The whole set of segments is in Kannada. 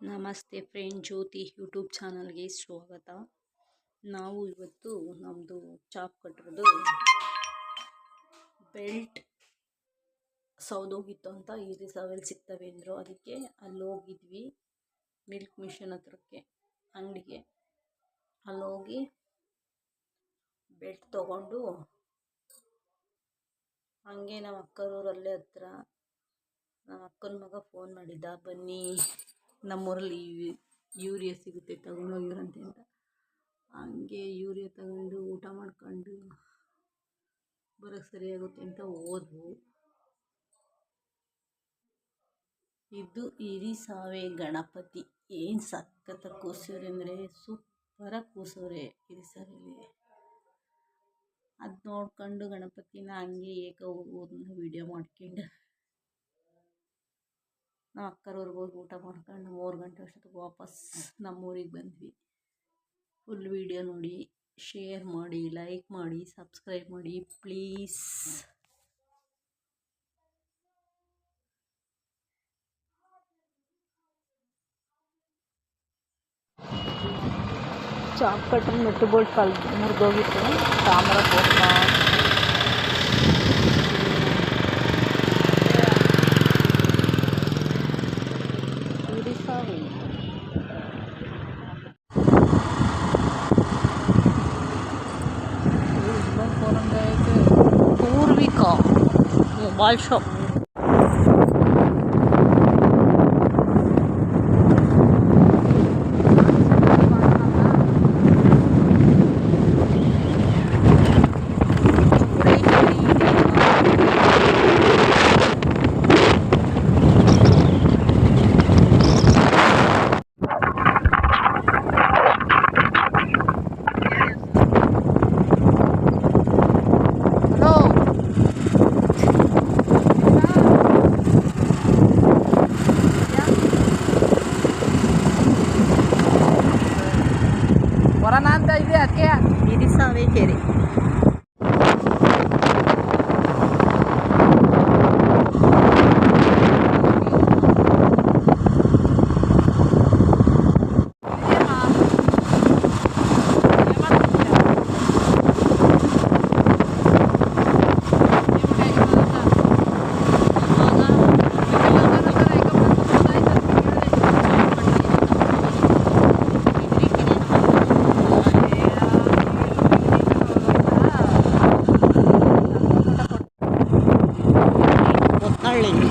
ನಮಸ್ತೆ ಫ್ರೆಂಡ್ ಜ್ಯೋತಿ ಯೂಟ್ಯೂಬ್ ಚಾನಲ್ಗೆ ಸ್ವಾಗತ. ನಾವು ಇವತ್ತು ನಮ್ಮದು ಚಾಪ್ ಕಟ್ಟಿರೋದು ಬೆಲ್ಟ್ ಸೌದೋಗಿತ್ತು ಅಂತ ಈ ರೀಸವೆಲ್ಲಿ ಸಿಗ್ತವೆ ಅಂದರು. ಅದಕ್ಕೆ ಅಲ್ಲಿ ಹೋಗಿದ್ವಿ ಮಿಲ್ಕ್ ಮಿಷನ್ ಹತ್ರಕ್ಕೆ, ಅಂಗಡಿಗೆ. ಅಲ್ಲೋಗಿ ಬೆಲ್ಟ್ ತಗೊಂಡು ಹಂಗೆ ನಮ್ಮ ಅಕ್ಕನೂರಲ್ಲೇ ಹತ್ರ, ನಮ್ಮ ಅಕ್ಕನ ಮಗ ಫೋನ್ ಮಾಡಿದ್ದ, ಬನ್ನಿ ನಮ್ಮೂರಲ್ಲಿ ಯೂರಿಯಾ ಸಿಗುತ್ತೆ ತಗೊಂಡೋಗಿರಂತೆ ಅಂತ ಹಂಗೆ ಯೂರಿಯಾ ತಗೊಂಡು ಊಟ ಮಾಡ್ಕೊಂಡು ಬರೋಕ್ಕೆ ಸರಿಯಾಗುತ್ತೆ ಅಂತ ಹೋದ್ವು ಇದು ಇರಿ ಸಾವೇ ಗಣಪತಿ ಏನು ಸಖತ್ತ ಕೂಸವ್ರೆ ಅಂದರೆ ಸೂಪರಾಗಿ ಇರಿ ಹಿರಿಸಾವೆಲಿ ಅದು ನೋಡ್ಕೊಂಡು ಗಣಪತಿನ ಹಂಗೆ ಏಕ ಹೋಗೋದನ್ನ ವಿಡಿಯೋ ಮಾಡ್ಕೊಂಡು ನಾವು ಅಕ್ಕರವ್ರಿಗೆ ಹೋಗಿ ಊಟ ಮಾಡ್ಕೊಂಡು ಮೂರು ಗಂಟೆ ಅಷ್ಟೊತ್ತಿಗೆ ವಾಪಸ್ ನಮ್ಮೂರಿಗೆ ಬಂದ್ವಿ. ಫುಲ್ ವೀಡಿಯೋ ನೋಡಿ ಶೇರ್ ಮಾಡಿ ಲೈಕ್ ಮಾಡಿ ಸಬ್ಸ್ಕ್ರೈಬ್ ಮಾಡಿ ಪ್ಲೀಸ್ ಚಾಪ್ ಕಟ್ರಿ ಮೆಟ್ಟು ಬೋಲ್ಟ್ ಕಲ್ ಮುರಿದೋಗಿತ್ತು ತಾಮ್ರ ball shop. ಅದಕ್ಕೆ ಹಿರಿಸಾವೆ darling.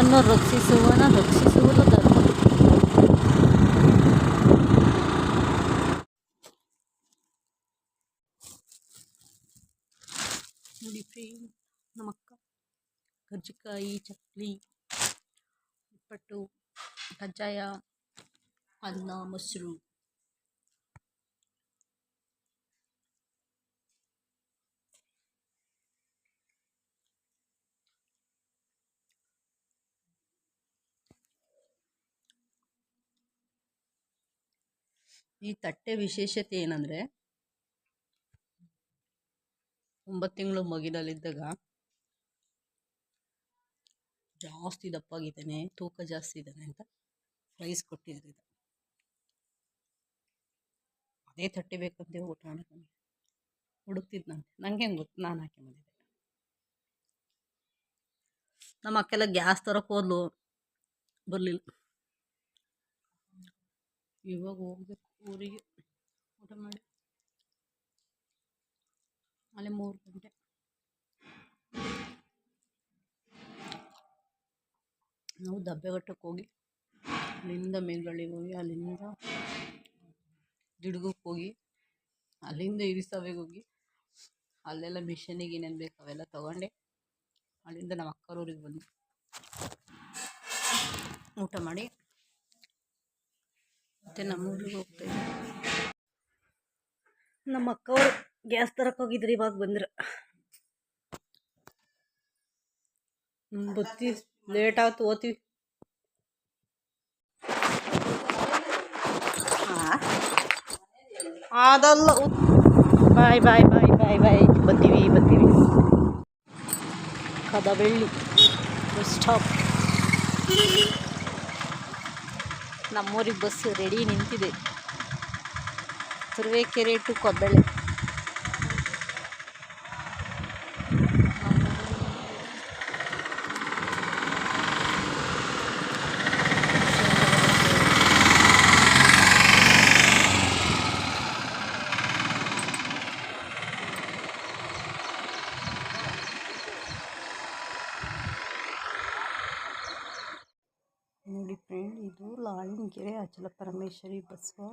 ಧರ್ಮವನ್ನು ರಕ್ಷಿಸುವನ ರಕ್ಷಿಸುವುದು ಧರ್ಮ. ನೋಡಿ ಫ್ರೆಂಡ್ ನಮ್ಮಕ್ಕ ಕರ್ಜಿಕಾಯಿ ಚಕ್ಲಿ ಉಪ್ಪಟ್ಟು ಕಜ್ಜಾಯ ಅನ್ನ ಮೊಸರು. ಈ ತಟ್ಟೆ ವಿಶೇಷತೆ ಏನಂದರೆ, ಒಂಬತ್ತು ತಿಂಗಳು ಮಗಿನಲ್ಲಿದ್ದಾಗ ಜಾಸ್ತಿ ದಪ್ಪಾಗಿದ್ದಾನೆ, ತೂಕ ಜಾಸ್ತಿ ಇದ್ದಾನೆ ಅಂತ ಪ್ರೈಸ್ ಕೊಟ್ಟಿದ್ರು ಇದು. ಅದೇ ತಟ್ಟೆ ಬೇಕಂತ ಊಟ ನನಗೆ ಹುಡುಕ್ತಿದ್ದು ನಾನು ನನಗೆ ಹೆಂಗೆ ಗೊತ್ತು? ನಾನು ಹಾಕಿ ಬಂದಿದ್ದೆ. ನಮ್ಮ ಅಕ್ಕೆಲ್ಲ ಗ್ಯಾಸ್ ತರಕ್ಕೆ ಹೋದ್ಲು. ಬರಲಿಲ್ಲ. ಇವಾಗ ಹೋಗ್ಬೇಕು. ಊರಿಗೆ ಊಟ ಮಾಡಿ ಅಲ್ಲಿ ಮೂರು ಗಂಟೆ. ನಾವು ದಬ್ಬೆಘಟ್ಟಕ್ಕೆ ಹೋಗಿ ಅಲ್ಲಿಂದ ಮೇಲ್ಗಳಿಗೆ ಹೋಗಿ, ಅಲ್ಲಿಂದ ದಿಡ್ಗಕ್ಕೆ ಹೋಗಿ, ಅಲ್ಲಿಂದ ಇರಿಸವೆಗೆ ಹೋಗಿ, ಅಲ್ಲೆಲ್ಲ ಮಿಷನಿಗೆ ಏನೇನು ಬೇಕು ಅವೆಲ್ಲ ತೊಗೊಂಡೆ. ಅಲ್ಲಿಂದ ನಮ್ಮ ಅಕ್ಕರೂರಿಗೆ ಬಂದು ಊಟ ಮಾಡಿ ಮತ್ತು ನಮ್ಮ ಊರಿಗೆ ಹೋಗ್ತಾ ನಮ್ಮ ಅಕ್ಕವರು ಗ್ಯಾಸ್ ತರಕ್ಕೆ ಹೋಗಿದ್ರು ಇವಾಗ ಬಂದ್ರು. ಬತ್ತಿ ಲೇಟ್ ಆಯ್ತು ಓದ್ತೀವಿ. ಅದಲ್ಲ ಬಾಯ್ ಬಾಯ್ ಬಾಯ್ ಬಾಯ್ ಬಾಯ್. ಬರ್ತೀವಿ ಬರ್ತೀವಿ ಕದಬೆಳ್ಳಿ ಬಸ್ ಸ್ಟಾಪ್. ನಮ್ಮೂರಿಗೆ ಬಸ್ ರೆಡಿ ನಿಂತಿದೆ. ತುರುವೇಕೆರೆ ಟು ಕೊಬ್ಬಳ್ಳಿ. ಲಾಳಿನಕೆರೆ ಅಚಲ ಪರಮೇಶ್ವರಿ ಬಸವ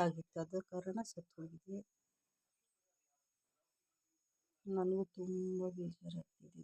ಆಗಿತ್ತು ಅದ ಕಾರಣ ಸತ್ತೋಗಿದೆ ನನಗೂ ತುಂಬ ಬೇಜಾರಾಗ್ತಿದೆ